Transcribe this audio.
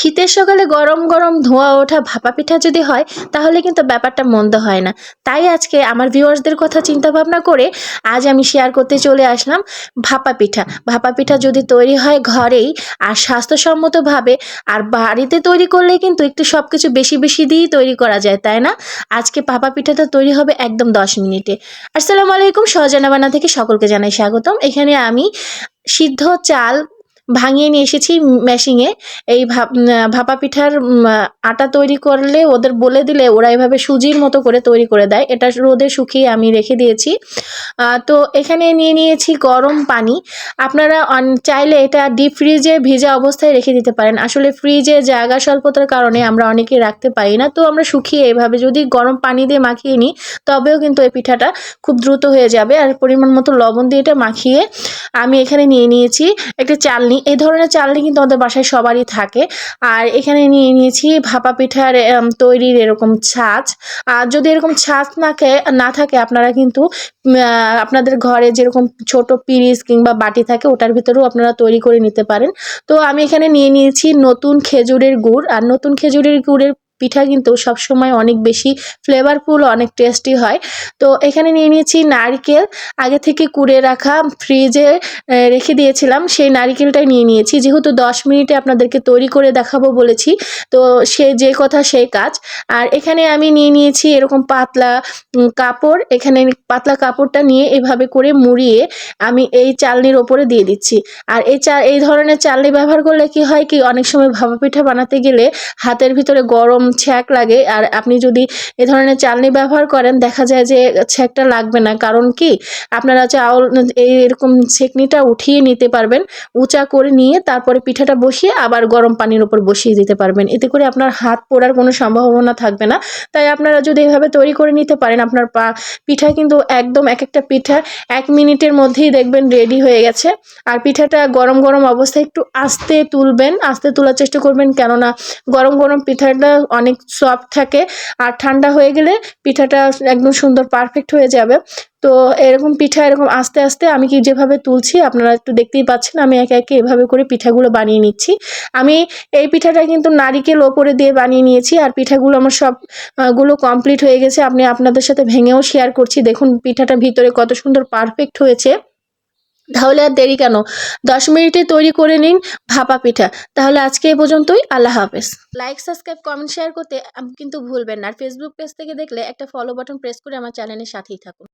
শীতের সকালে গরম গরম ধোঁয়া ওঠা ভাপা পিঠা যদি হয়, তাহলে কিন্তু ব্যাপারটা মন্দ হয় না। তাই আজকে আমার ভিউয়ার্সদের কথা চিন্তা ভাবনা করে আজ আমি শেয়ার করতে চলে আসলাম ভাপা পিঠা। ভাপা পিঠা যদি তৈরি হয় ঘরেই আর স্বাস্থ্যসম্মতভাবে আর বাড়িতে তৈরি করলে কিন্তু একটু সব কিছু বেশি বেশি দিয়েই তৈরি করা যায়, তাই না? আজকে ভাপা পিঠাটা তৈরি হবে একদম দশ মিনিটে। আসসালামু আলাইকুম সহজানাবানা থেকে সকলকে জানাই স্বাগতম। এখানে আমি সিদ্ধ চাল ভাঙিয়ে নিয়ে এসেছি মেশিংয়ে এই ভাপ পিঠার আটা তৈরি করলে ওদের বলে দিলে ওরা এভাবে সুজির মতো করে তৈরি করে দেয়। এটা রোদে শুকিয়ে আমি রেখে দিয়েছি। তো এখানে নিয়ে নিয়েছি গরম পানি। আপনারা চাইলে এটা ডিপ ফ্রিজে ভিজা অবস্থায় রেখে দিতে পারেন। আসলে ফ্রিজে জায়গা স্বল্পতার কারণে আমরা অনেকেই রাখতে পারি না। তো আমরা শুকিয়ে এভাবে যদি গরম পানি দিয়ে মাখিয়ে নিই, তবেও কিন্তু এই পিঠাটা খুব দ্রুত হয়ে যাবে। আর পরিমাণ মতো লবণ দিয়ে এটা মাখিয়ে আমি এখানে নিয়ে নিয়েছি একটা চালনি। এই ধরনের চালনি কিন্তু আমাদের বাসায় সবারই থাকে। আর এখানে নিয়ে নিয়েছি ভাপা পিঠার তৈরির এরকম ছাঁচ। আর যদি এরকম ছাঁচ নাকে না থাকে, আপনারা কিন্তু আপনাদের ঘরে যেরকম ছোট পিরিচ কিংবা বাটি থাকে, ওটার ভিতরেও আপনারা তৈরি করে নিতে পারেন। তো আমি এখানে নিয়ে নিয়েছি নতুন খেজুরের গুড়। আর নতুন খেজুরের গুড়ের পিঠা কিন্তু সবসময় অনেক বেশি ফ্লেভারফুল অনেক টেস্টি হয়। তো এখানে নিয়ে নিয়েছি নারকেল। আগে থেকে কুড়ে রাখা ফ্রিজে রেখে দিয়েছিলাম। সেই নারকেলটাই নিয়ে নিয়েছি। যেহেতু দশ মিনিটে আপনাদেরকে তৈরি করে দেখাবো বলেছি, তো সে যে কথা সেই কাজ। আর এখানে আমি নিয়ে নিয়েছি এরকম পাতলা কাপড়। এখানে পাতলা কাপড়টা নিয়ে এভাবে করে মুড়িয়ে আমি এই চালনির ওপরে দিয়ে দিচ্ছি। আর এই চা, এই ধরনের চালনি ব্যবহার করলে কি হয় কি, অনেক সময় ভাপা পিঠা বানাতে গেলে হাতের ভিতরে গরম ছ্যাঁক লাগে। আর আপনি যদি এ ধরনের চালনি ব্যবহার করেন, দেখা যায় যে ছ্যাঁকটা লাগবে না। কারণ কি? আপনারা চাউল এরকম ছেকনিটা উঠিয়ে নিতে পারবেন, উঁচা করে নিয়ে তারপরে পিঠাটা বসিয়ে আবার গরম পানির উপর বসিয়ে দিতে পারবেন। এতে করে আপনার হাত পোড়ার কোনো সম্ভাবনা থাকবে না। তাই আপনারা যদি এভাবে তৈরি করে নিতে পারেন, আপনার পা, পিঠা কিন্তু একদম এক একটা পিঠা এক মিনিটের মধ্যেই দেখবেন রেডি হয়ে গেছে। আর পিঠাটা গরম গরম অবস্থায় একটু আস্তে তুলবেন, আস্তে তোলার চেষ্টা করবেন। কেননা গরম গরম পিঠাটা অনেক সফট থাকে আর ঠান্ডা হয়ে গেলে পিঠাটা একদম সুন্দর পারফেক্ট হয়ে যাবে। তো এরকম পিঠা এরকম আস্তে আস্তে আমি কি যেভাবে তুলছি আপনারা একটু দেখতেই পাচ্ছেন আমি একে একে এভাবে করে পিঠাগুলো বানিয়ে নিচ্ছি। আমি এই পিঠাটা কিন্তু নারিকেল ওপরে দিয়ে বানিয়ে নিয়েছি আর পিঠাগুলো আমার সব আহ, গুলো কমপ্লিট হয়ে গেছে। আপনি আপনাদের সাথে ভেঙেও শেয়ার করছি। দেখুন পিঠাটা ভিতরে কত সুন্দর পারফেক্ট হয়েছে। তাহলে আর দেরি কেন? দশ মিনিটে তৈরি করে নিন ভাপা পিঠা। তাহলে আজকে এ পর্যন্তই, আল্লাহ হাফেজ। লাইক সাবস্ক্রাইব কমেন্ট শেয়ার করতে কিন্তু ভুলবেন না। আর ফেসবুক পেজ থেকে দেখলে একটা ফলো বাটন প্রেস করে আমার চ্যানেলের সাথেই থাকুন।